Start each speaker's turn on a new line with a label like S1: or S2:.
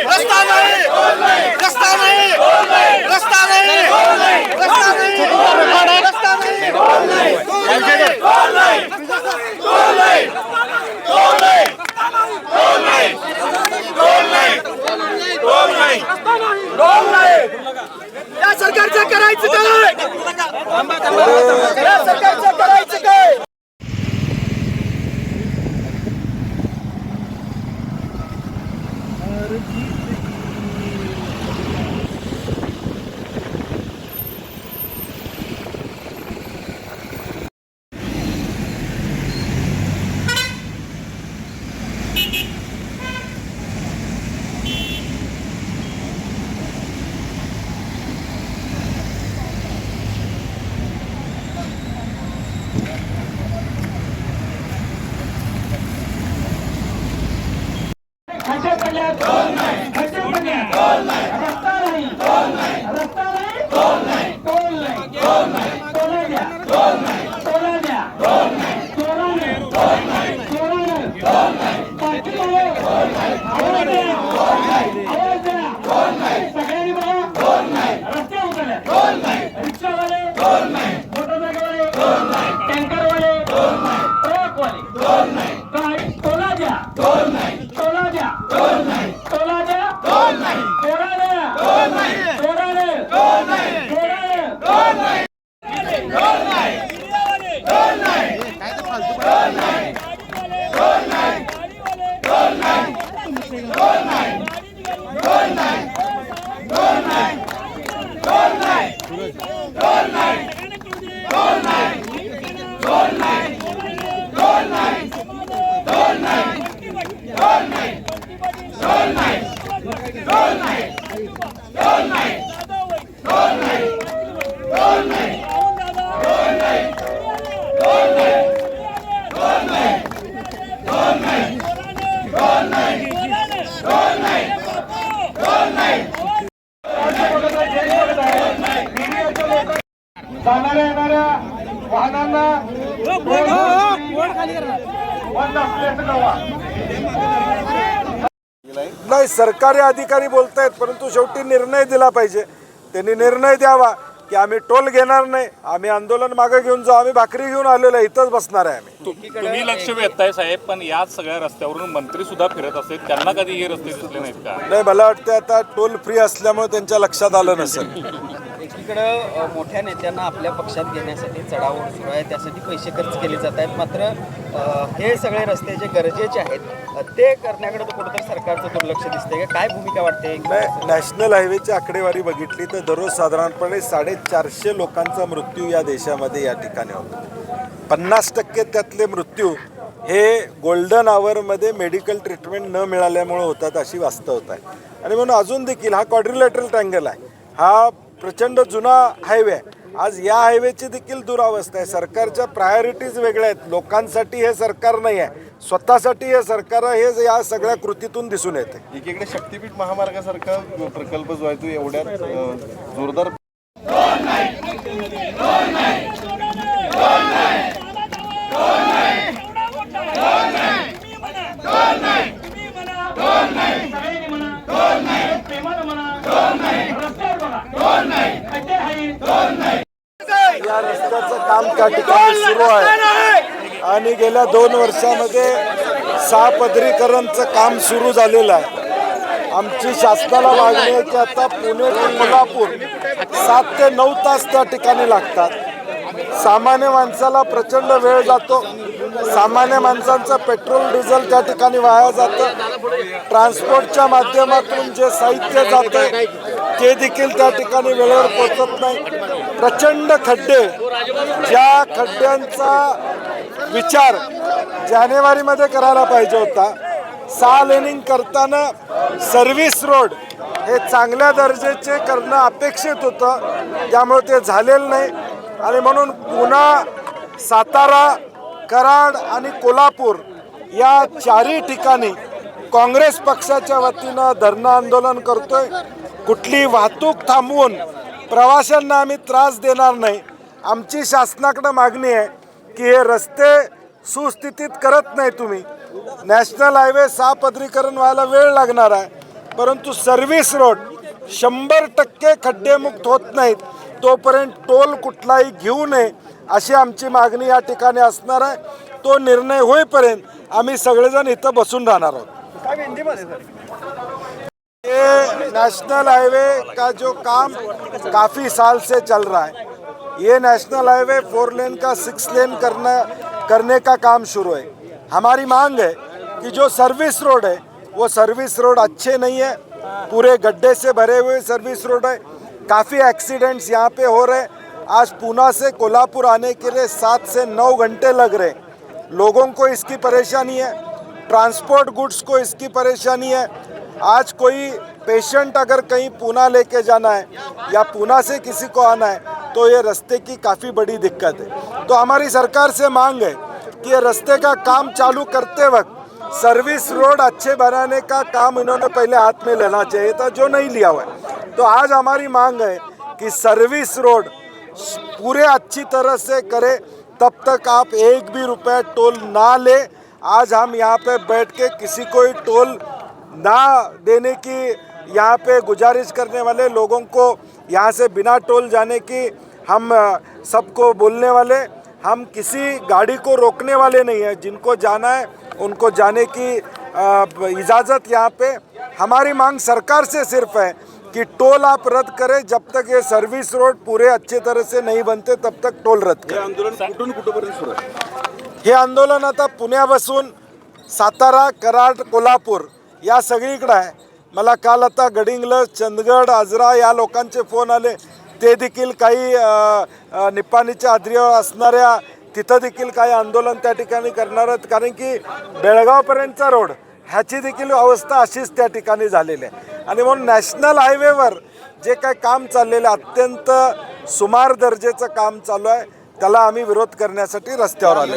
S1: रस्ता नाही. रस्ता नाही. रस्ता नाही. रस्ता नाही. रस्ता नाही. या सरकारचं करायचं काय? या सरकारचं करायचं काय?
S2: खड्डे Hola. जाणाऱ्या
S3: नाही सरकारी अधिकारी बोलतायत परंतु शेवटी निर्णय दिला पाहिजे. त्यांनी निर्णय द्यावा की आम्ही टोल घेणार नाही आम्ही आंदोलन मागे घेऊन जाऊ आम्ही भाकरी घेऊन आलेलो आहे इथंच बसणार आहे आम्ही.
S4: तुम्ही लक्ष वेधताय साहेब पण याच सगळ्या रस्त्यावरून मंत्री सुद्धा फिरत असतात त्यांना कधी हे रस्ते दिसले नाहीत का?
S3: नाही मला वाटतं आता टोल फ्री असल्यामुळे त्यांच्या लक्षात आलं नसेल.
S5: एकीकडं मोठ्या नेत्यांना आपल्या पक्षात घेण्यासाठी चढाओढ सुरू आहे त्यासाठी पैसे खर्च केले जात आहेत. मात्र हे सगळे रस्ते जे गरजेचे आहेत ते करण्याकडे तर कुठंतरी सरकारचं दुर्लक्ष दिसतंय. का? काय भूमिका वाटते
S3: नॅशनल हायवेची आकडेवारी बघितली तर दररोज साधारणपणे साडेचारशे लोकांचा मृत्यू या देशामध्ये या ठिकाणी होतो. पन्नास टक्के त्यातले मृत्यू हे गोल्डन आवरमध्ये मेडिकल ट्रीटमेंट न मिळाल्यामुळे होतात अशी वास्तवता आहे. आणि म्हणून अजून देखील हा क्वाड्रिलॅटरल ट्रँगल आहे. हा प्रचंड जुना हायवे. आहे आज या हायवेची देखील दुरावस्था आहे. सरकारच्या प्रायोरिटीज वेगळ्या आहेत. लोकांसाठी हे सरकार नाही आहे. स्वतःसाठी हे सरकार हे हे या सगळ्या कृतीतून दिसून येते.
S6: एकीकडे शक्तीपीठ महामार्गासारखा प्रकल्प जो आहे तो एवढ्या अ, जोरदार
S3: या रस्त्याचं काम त्या ठिकाणी सुरू आहे. आणि गेल्या दोन वर्षामध्ये सहापदरीकरणचं काम सुरू झालेलं आहे. आमची शासनाला मागणी आहे की आता पुणे ते कोल्हापूर सात ते नऊ तास त्या ठिकाणी लागतात. सामान्य माणसाला प्रचंड वेळ जातो. सामान्य माणसांचं पेट्रोल डिझेल त्या ठिकाणी वाया जातं. ट्रान्सपोर्टच्या माध्यमातून जे साहित्य जातं ते देखील त्या ठिकाणी वेळेवर पोचत नाही. प्रचंड खड्डे. ज्या खड्ड्यांचा विचार जानेवारीमध्ये करायला पाहिजे होता सहा लेनिंग करताना सर्व्हिस रोड हे चांगल्या दर्जाचे करणं अपेक्षित होतं. त्यामुळे ते झालेलं नाही. आणि म्हणून पुन्हा सातारा कराड आणि कोल्हापूर या चारही ठिकाणी काँग्रेस पक्षाच्या वतीनं धरणं आंदोलन करतोय. कुठली वाहतूक थांबवून प्रवाशांना आम्ही त्रास देणार नाही. आमची शासनाकडं मागणी आहे की हे रस्ते सुस्थितीत करत नाही तुम्ही. नॅशनल हायवे सहापदरीकरण व्हायला वेळ लागणार आहे. परंतु सर्व्हिस रोड शंभर टक्के खड्डेमुक्त होत नाहीत. तोपर्यंत टोल कुठलाही घेऊ नये. अशी आमची मागणी या ठिकाणी असणार आहे. तो निर्णय होईपर्यंत आम्ही सगळेजण इथं बसून राहणार आहोत. ये नेशनल हाईवे का जो काम काफ़ी साल से चल रहा है. ये नेशनल हाईवे फोर लेन का सिक्स लेन करना करने का काम शुरू है. हमारी मांग है कि जो सर्विस रोड है वो सर्विस रोड अच्छे नहीं है. पूरे गड्ढे से भरे हुए सर्विस रोड है. काफ़ी एक्सीडेंट्स यहाँ पे हो रहे हैं. आज पूना से कोल्हापुर आने के लिए सात से नौ घंटे लग रहे लोगों को इसकी परेशानी है, ट्रांसपोर्ट गुड्स को इसकी परेशानी है। आज कोई पेशेंट अगर कहीं पूना लेके जाना है या पूना से किसी को आना है तो ये रास्ते की काफ़ी बड़ी दिक्कत है। तो हमारी सरकार से मांग है कि ये रास्ते का काम चालू करते वक्त सर्विस रोड अच्छे बनाने का काम इन्होंने पहले हाथ में लेना चाहिए था, जो नहीं लिया हुआ है। तो आज हमारी मांग है कि सर्विस रोड पूरे अच्छी तरह से करे, तब तक आप एक भी रुपए टोल ना ले। आज हम यहाँ पे बैठ के किसी को ही टोल ना देने की, यहाँ पे गुजारिश करने वाले लोगों को यहाँ से बिना टोल जाने की हम सबको बोलने वाले, हम किसी गाड़ी को रोकने वाले नहीं हैं। जिनको जाना है, उनको जाने की इजाज़त यहाँ पे। हमारी मांग सरकार से सिर्फ़ है। कि टोल आप रद्द करें जब तक ये सर्विस रोड पूरे अच्छे तरह से नहीं बनते तब तक टोल रद्द करें।
S6: आंदोलन कुठून कुठपर्यंत सुरू आहे?
S3: हे आंदोलन आता पुण्यापासून सातारा कराड कोल्हापूर या सगळीकडं आहे. मला काल आता गडिंग्लज चंदगड आजरा या लोकांचे फोन आले. ते देखील काही निपाणीच्या आद्रीवर असणाऱ्या तिथं देखील काही आंदोलन त्या ठिकाणी करणार आहेत. कारण की बेळगावपर्यंतचा रोड ह्याची देखील अवस्था अशीच त्या ठिकाणी झालेली आहे. आणि म्हणून नॅशनल हायवेवर जे काय काम चाललेलं आहे, अत्यंत सुमार दर्जेचं काम चालू आहे त्याला आम्ही विरोध करण्यासाठी रस्त्यावर आलो